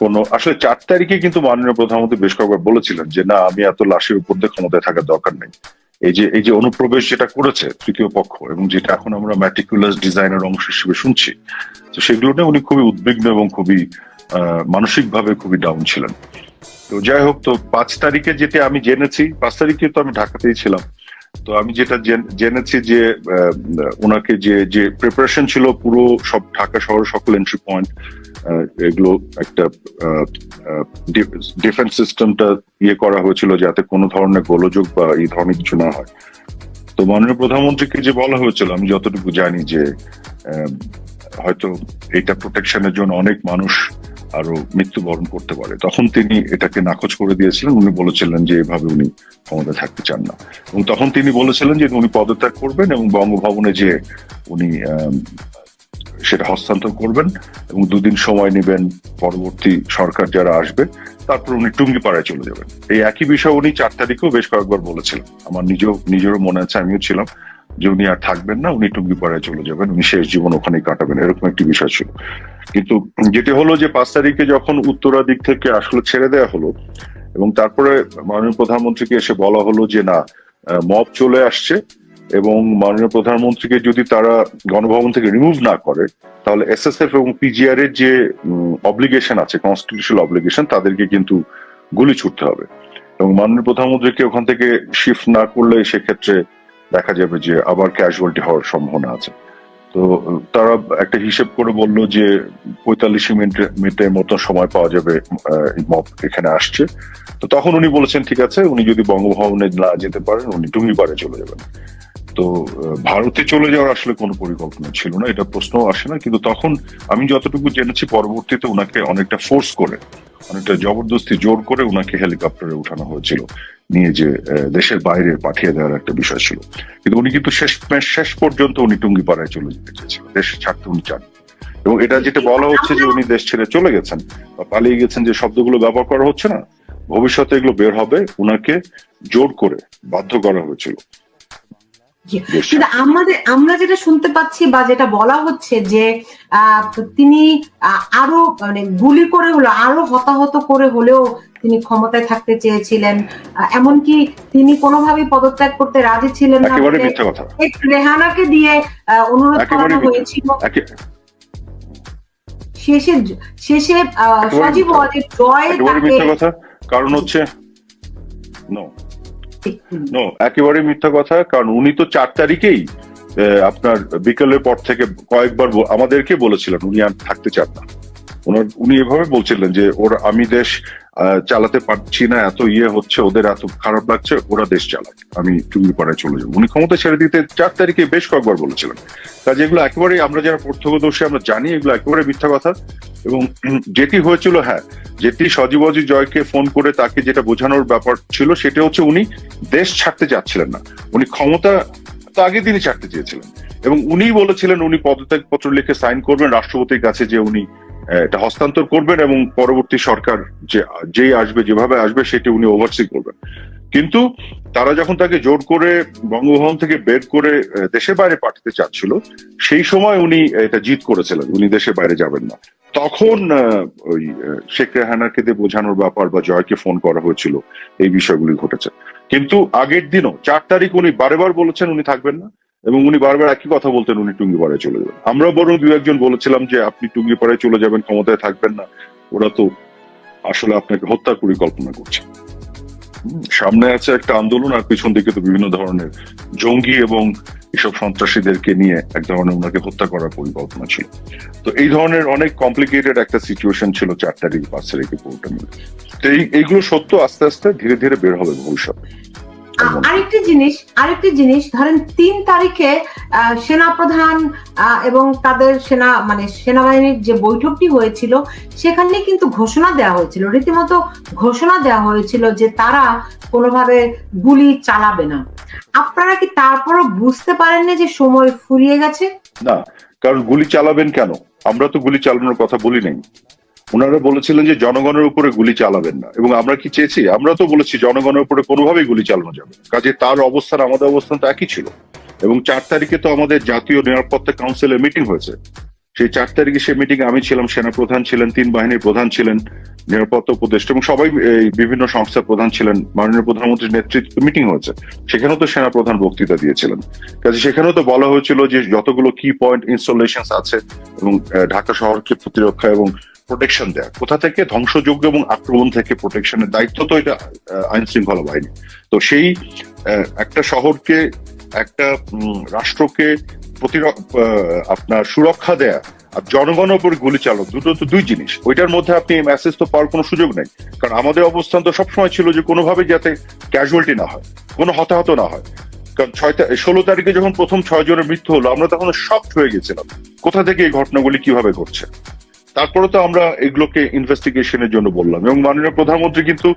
কোন, আসলে চার তারিখে কিন্তু মাননীয় প্রধানমন্ত্রী বেশ কয়েকবার বলেছিলেন যে, না, আমি এত লাশের উপর দিয়ে ক্ষমতায় থাকার দরকার নেই। এই যে এই যে অনুপ্রবেশ যেটা করেছে তৃতীয় পক্ষ এবং যেটা এখন আমরা ম্যাটিকুলাস ডিজাইনের অংশ হিসেবে শুনছি, তো সেগুলো নিয়ে উনি খুবই উদ্বিগ্ন এবং খুবই মানসিক ভাবে খুবই ডাউন ছিলেন। তো যাই হোক, তো পাঁচ তারিখে যেটা আমি জেনেছি, পাঁচ তারিখে তো আমি ঢাকাতেই ছিলাম। তো আমি যেটা জেনেছি যে ওনাকে যে যে প্রিপারেশন ছিল পুরো সব ঢাকা শহরের সকল এন্ট্রি পয়েন্ট এগুলো একটা ডিফেন্স সিস্টেমটা ইয়ে করা হয়েছিল যাতে কোনো ধরনের গোলযোগ বা এই ধরনের কিছু না হয়। তো মাননীয় প্রধানমন্ত্রীকে যে বলা হয়েছিল, আমি যতটুকু জানি যে হয়তো এটা প্রোটেকশনের জন্য অনেক মানুষ আরও মৃত্যুবরণ করতে পারে। তখন তিনি এটাকে নাকচ করে দিয়েছিলেন, উনি বলেছিলেন যে এভাবে উনি ক্ষমতা থাকতে চান না। এবং তখন তিনি বলেছিলেন যে উনি পদত্যাগ করবেন এবং বঙ্গভবনে যে উনি সেটা হস্তান্তর করবেন এবং দুদিন সময় নেবেন পরবর্তী সরকার যারা আসবে, তারপর উনি টুঙ্গিপাড়ায় চলে যাবেন। এই একই বিষয় উনি চার তারিখেও বেশ কয়েকবার বলেছিলেন। আমার নিজেও, নিজেরও মনে আছে, আমিও ছিলাম। যে উনি আর থাকবেন না, উনি টুঙ্গিপাড়ায় চলে যাবেন, উনি শেষ জীবন ওখানেই কাটাবেন, এরকম একটি বিষয় ছিল। কিন্তু যেটি হলো যে পাঁচ তারিখে যখন উত্তরা দিক থেকে আসলে ছেড়ে দেয়া হলো, এবং তারপরে মাননীয় প্রধানমন্ত্রীকে এসে বলা হলো যে না মব চলে আসছে, এবং মাননীয় প্রধানমন্ত্রীকে যদি তারা গণভবন থেকে রিমুভ না করে, তাহলে এসএসএফ এবং পিজিআর এর যে অব্লিগেশন আছে কনস্টিটিউশনাল অব্লিগেশন তাদেরকে কিন্তু গুলি ছুটতে হবে। এবং মাননীয় প্রধানমন্ত্রীকে ওখান থেকে শিফট না করলে সেক্ষেত্রে দেখা যাবে যে আবার ক্যাজুয়ালিটি হওয়ার সম্ভাবনা আছে। তো, তারা একটা হিসেব করে বলল যে পঁয়তাল্লিশ মিনিট, মিনিটের মতো সময় পাওয়া যাবে মব এখানে আসছে। তো তখন উনি বলেছেন, ঠিক আছে, উনি যদি বঙ্গভবনে না যেতে পারেন, উনি টুঙ্গিপাড়ে চলে যাবেন। তো ভারতে চলে যাওয়ার আসলে কোনো পরিকল্পনা ছিল না, এটা প্রশ্ন আসে না, কিন্তু তখন আমি যতটুকু জেনেছি পরবর্তীতে ওনাকে অনেকটা ফোর্স করে, অনেকটা জবরদস্তি জোর করে ওনাকে হেলিকপ্টারে উঠানো হয়েছিল, নিয়ে যে দেশের বাইরে পাঠিয়ে দেওয়ার একটা বিষয় ছিল। কিন্তু উনি কিন্তু শেষ শেষ পর্যন্ত উনি টুঙ্গিপাড়ায় চলে যেতে চেয়েছিলেন, দেশ ছাড়তে উনি চান। এবং এটা যেটা বলা হচ্ছে যে উনি দেশ ছেড়ে চলে গেছেন, বা পালিয়ে গেছেন যে শব্দগুলো ব্যবহার করা হচ্ছে না, ভবিষ্যতে এগুলো বের হবে, উনাকে জোর করে বাধ্য করা হয়েছিল। কিন্তু আমাদের আমরা যেটা শুনতে পাচ্ছি বা যেটা বলা হচ্ছে যে তিনি আরও মানে গুলি করে হলো আরও হতাহত করে হলেও তিনি ক্ষমতায় থাকতে চেয়েছিলেন। এমনকি তিনি কোনোভাবেই পদত্যাগ করতে রাজি ছিলেন না। এক রেহানাকে দিয়ে আহ, অনুরোধ করানো হয়েছিল। শেষে শেষে আহ, সজীব। জয় কারণ হচ্ছে নো নো একেবারে মিথ্যা কথা, কারণ উনি তো চার তারিখেই আপনার বিকেলের পর থেকে কয়েকবার আমাদেরকে বলেছিলেন, উনি আর থাকতে চান না। উনি এভাবে বলছিলেন যে, ওর আমি দেশ চালাতে পারছি না, এত ইয়ে হচ্ছে ওদের, এত খারাপ লাগছে, ওরা দেশ চালাক। আমি টুঙ্গিপাড়ায় চলে যাব। উনি ক্ষমতা ছেড়ে দিতে চার তারিখে বেশ কয়েকবার বলেছিলেন। কাজে এগুলো একেবারে আমরা যারা প্রত্যক্ষদর্শী, আমরা জানি এগুলো একেবারে মিথ্যা কথা। এবং যেটি হয়েছিল হ্যাঁ যেটি সজীবজি জয়কে ফোন করে তাকে যেটা বোঝানোর ব্যাপার ছিল, সেটা হচ্ছে উনি দেশ ছাড়তে চাচ্ছিলেন না। উনি ক্ষমতা তো আগে তিনি ছাড়তে চেয়েছিলেন। এবং উনি বলেছিলেন, উনি পদত্যাগ পত্র লিখে সাইন করবেন, রাষ্ট্রপতির কাছে যে উনি এটা হস্তান্তর করবেন এবং পরবর্তী সরকার যে, যেই আসবে, যেভাবে আসবে, সেটি উনি ওভারসি করবেন। কিন্তু তারা যখন তাকে জোর করে বঙ্গভবন থেকে বের করে দেশের বাইরে পাঠাতে চাচ্ছিল, সেই সময় উনি এটা জিত করেছিলেন, উনি দেশের বাইরে যাবেন না। তখন ওই শেখ রেহানাকে দিয়ে বোঝানোর ব্যাপার বা জয়কে ফোন করা হয়েছিল, এই বিষয়গুলি ঘটেছে। কিন্তু আগের দিনও, চার তারিখ উনি বারবার বলেছেন উনি থাকবেন না। এবং উনি বারবার একই কথা বলতেন, উনি টুঙ্গিপাড়ায় চলে যাবেন। আমরা বরং দু একজন বলেছিলাম যে, আপনি টুঙ্গিপাড়ায় চলে যাবেন, ক্ষমতায় থাকবেন না। ওরা তো আসলে আপনাকে হত্যার পরিকল্পনা করছে। সামনে আছে একটা আন্দোলন, আর পিছন দিকে তো বিভিন্ন ধরনের জঙ্গি এবং এসব সন্ত্রাসীদেরকে নিয়ে এক ধরনের ওনাকে হত্যা করার পরিকল্পনা ছিল। তো এই ধরনের অনেক কমপ্লিকেটেড একটা সিচুয়েশন ছিল চার তারিখ পাঁচ তারিখে পুরোটা মিলে। তো এইগুলো সত্য আস্তে আস্তে ধীরে ধীরে বের হবে ভবিষ্যতে। আরেকটি জিনিস আরেকটি জিনিস ধরেন তিন তারিখে আহ, সেনাপ্রধান আহ, এবং তাদের সেনা মানে সেনাবাহিনীর যে বৈঠকটি হয়েছিল সেখানে কিন্তু ঘোষণা দেওয়া হয়েছিল রীতিমতো ঘোষণা দেওয়া হয়েছিল যে তারা কোনোভাবে গুলি চালাবে না। আপনারা কি তারপরও বুঝতে পারেননি যে সময় ফুরিয়ে গেছে? না কারণ গুলি চালাবেন কেন? আমরা তো গুলি চালানোর কথা বলি নাই। ওনারা বলেছিলেন যে জনগণের উপরে গুলি চালাবেন না। এবং আমরা কি চেয়েছি? আমরা তো বলেছি জনগণের উপরে কোনোভাবেই গুলি চালানো যাবে কাজে তার অবস্থান, আমাদের অবস্থান তো একই ছিল। এবং চার তারিখে তো আমাদের জাতীয় নিরাপত্তা কাউন্সিলের মিটিং হয়েছে। সেই চার তারিখে সে মিটিং আমি ছিলাম সেনা প্রধান ছিলেন, তিন বাহিনীর প্রধান ছিলেন, নিরাপত্তা উপদেষ্টা এবং সবাই বিভিন্ন সংস্থার প্রধান ছিলেন। মাননীয় প্রধানমন্ত্রীর নেতৃত্ব মিটিং হয়েছে। সেখানেও তো সেনা প্রধান বক্তৃতা দিয়েছিলেন। কাজে সেখানেও তো বলা হয়েছিল যে যতগুলো কি পয়েন্ট ইনস্টলেশন আছে এবং ঢাকা শহরকে প্রতিরক্ষা এবং প্রোটেকশন দেয়া। কোথা থেকে? ধ্বংসযোগ্য এবং আক্রমণ থেকে প্রোটেকশনের দায়িত্ব তো এটা আইন শৃঙ্খলা বাহিনী। তো সেই একটা শহরকে, একটা রাষ্ট্রকে আপনার সুরক্ষা দেয়া আর জনগণের উপর গুলি চালক, দুটো তো দুই জিনিস। ওইটার মধ্যে আপনি মেসেজ তো পাওয়ার কোনো সুযোগ নেই। কারণ আমাদের অবস্থান তো সবসময় ছিল যে কোনোভাবে যাতে ক্যাজুয়ালিটি না হয়, কোনো হতাহত না হয়। কারণ ছয় ষোলো তারিখে যখন প্রথম ছয় জনের মৃত্যু হলো, আমরা তখন শক হয়ে গেছিলাম। কোথা থেকে এই ঘটনাগুলি কীভাবে ঘটছে? তারপরে তো আমরা এগুলোকে ইনভেস্টিগেশনের জন্য বললাম। এবং মাননীয় প্রধানমন্ত্রী কিন্তু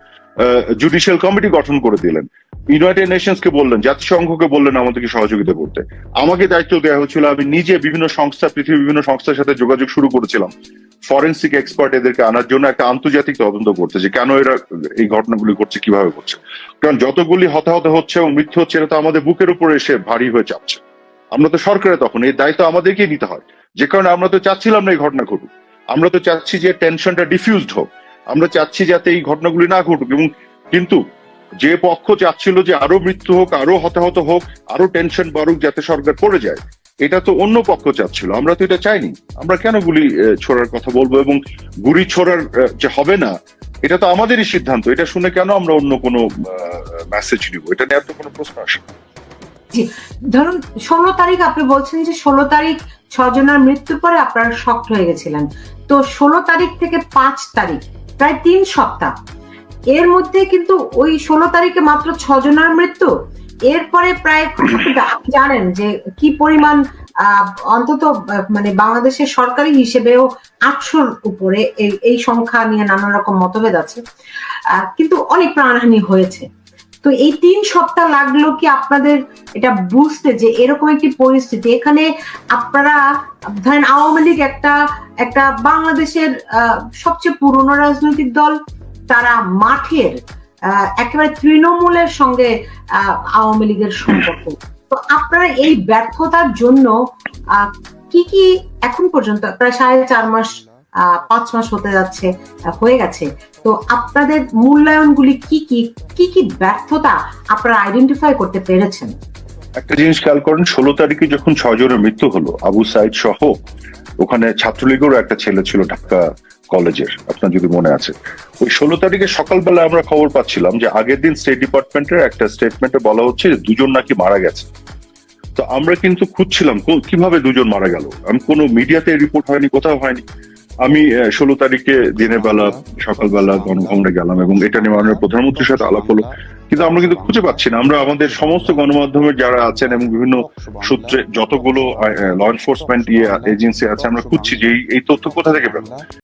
জুডিশিয়াল কমিটি গঠন করে দিলেন। ইউনাইটেড নেশনস কে বললেন, জাতিসংঘকে বললেন আমাদেরকে সহযোগিতা করতে। আমাকে দায়িত্ব দেওয়া হয়েছিল, আমি নিজে বিভিন্ন সংস্থা, পৃথিবীর বিভিন্ন সংস্থার সাথে যোগাযোগ শুরু করেছিলাম। ফরেন্সিক এক্সপার্ট এদেরকে আনার জন্য একটা আন্তর্জাতিক তদন্ত করতে, যে কেন এরা এই ঘটনাগুলি করছে, কীভাবে করছে কারণ যতগুলি হতাহত হচ্ছে এবং মৃত্যু হচ্ছে এটা তো আমাদের বুকের উপরে এসে ভারী হয়ে চাপছে। আমরা তো সরকারে তখন এই দায়িত্ব আমাদেরকেই নিতে হয়। যে কারণে আমরা তো চাচ্ছিলাম না এই ঘটনা ঘটুক। আমরা তো চাচ্ছি যে টেনশনটা ডিফিউজড হোক। আমরা চাচ্ছি যাতে এই ঘটনাগুলি না ঘটুক এবং কিন্তু যে পক্ষ চাচ্ছিল যে আরও মৃত্যু হোক, আরও হতাহত হোক, আরও টেনশন বাড়ুক যাতে সরকার পড়ে যায়, এটা তো অন্য পক্ষ চাচ্ছিল। আমরা তো এটা চাইনি। আমরা কেন গুলি ছোড়ার কথা বলব এবং গুলি ছোড়ার যে হবে না, এটা তো আমাদেরই সিদ্ধান্ত। এটা শুনে কেন আমরা অন্য কোনো মেসেজ নিব? এটা নিয়ে তো কোনো প্রশ্ন আসে না। ধরুন, ষোলো তারিখ আপনি বলছেন যে ষোলো তারিখ ছজনের মৃত্যুর পরে আপনারা শক্ট হয়ে গেছিলেন। তো ষোলো তারিখ থেকে পাঁচ তারিখ, প্রায় তিন সপ্তাহ। এর মধ্যে কিন্তু ওই ষোলো তারিখে মাত্র ছজনের মৃত্যু। এরপরে প্রায় জানেন যে কি পরিমাণ অন্তত মানে বাংলাদেশের সরকারি হিসেবেও আটশোর উপরে এই- সংখ্যা নিয়ে নানা রকম মতভেদ আছে। কিন্তু অনেক প্রাণহানি হয়েছে। তো এই তিন সপ্তাহ লাগল কি আপনাদের এটা বুঝতে যে এরকম একটি পরিস্থিতি। এখানে আপনারা, ধরেন আওয়ামী লীগ একটা একটা বাংলাদেশের সবচেয়ে পুরনো রাজনৈতিক দল, তারা মাঠের একেবারে তৃণমূলের সঙ্গে আওয়ামী লীগের সম্পর্ক। তো আপনারা এই ব্যর্থতার জন্য কি কি এখন পর্যন্ত, প্রায় সাড়ে চার মাস পাঁচ মাস হতে যাচ্ছে হয়ে গেছে। তো আপনাদের মূল্যায়নগুলি কি কি কি কি ব্যর্থতা আপনারা আইডেন্টিফাই করতে পেরেছেন? একটা জিনিস খেয়াল করেন, ষোলো তারিখে যখন ছজনের মৃত্যু হলো, আবু সাইদ সহ ওখানে ছাত্রলীগেরও একটা ছেলে ছিল ঢাকা কলেজের, আপনার যদি মনে আছে। ওই ষোলো তারিখে সকালবেলা আমরা খবর পাচ্ছিলাম যে আগের দিন স্টেট ডিপার্টমেন্টের একটা স্টেটমেন্টে বলা হচ্ছে যে দুজন নাকি মারা গেছে। তো আমরা কিন্তু খুঁজছিলাম কীভাবে দুজন মারা গেল। আমি কোনো মিডিয়াতে রিপোর্ট হয়নি, কোথাও হয়নি। আমি ষোলো তারিখে দিনের বেলা, সকালবেলা গণভবনে গেলাম এবং এটা নিয়ে মাননীয় প্রধানমন্ত্রীর সাথে আলাপ হলো। কিন্তু আমরা কিন্তু খুঁজে পাচ্ছি না। আমরা আমাদের সমস্ত গণমাধ্যমে যারা আছেন এবং বিভিন্ন সূত্রে যতগুলো ল এনফোর্সমেন্ট এজেন্সি আছে, আমরা খুঁজছি যে এই তথ্য কোথা থেকে পেলাম।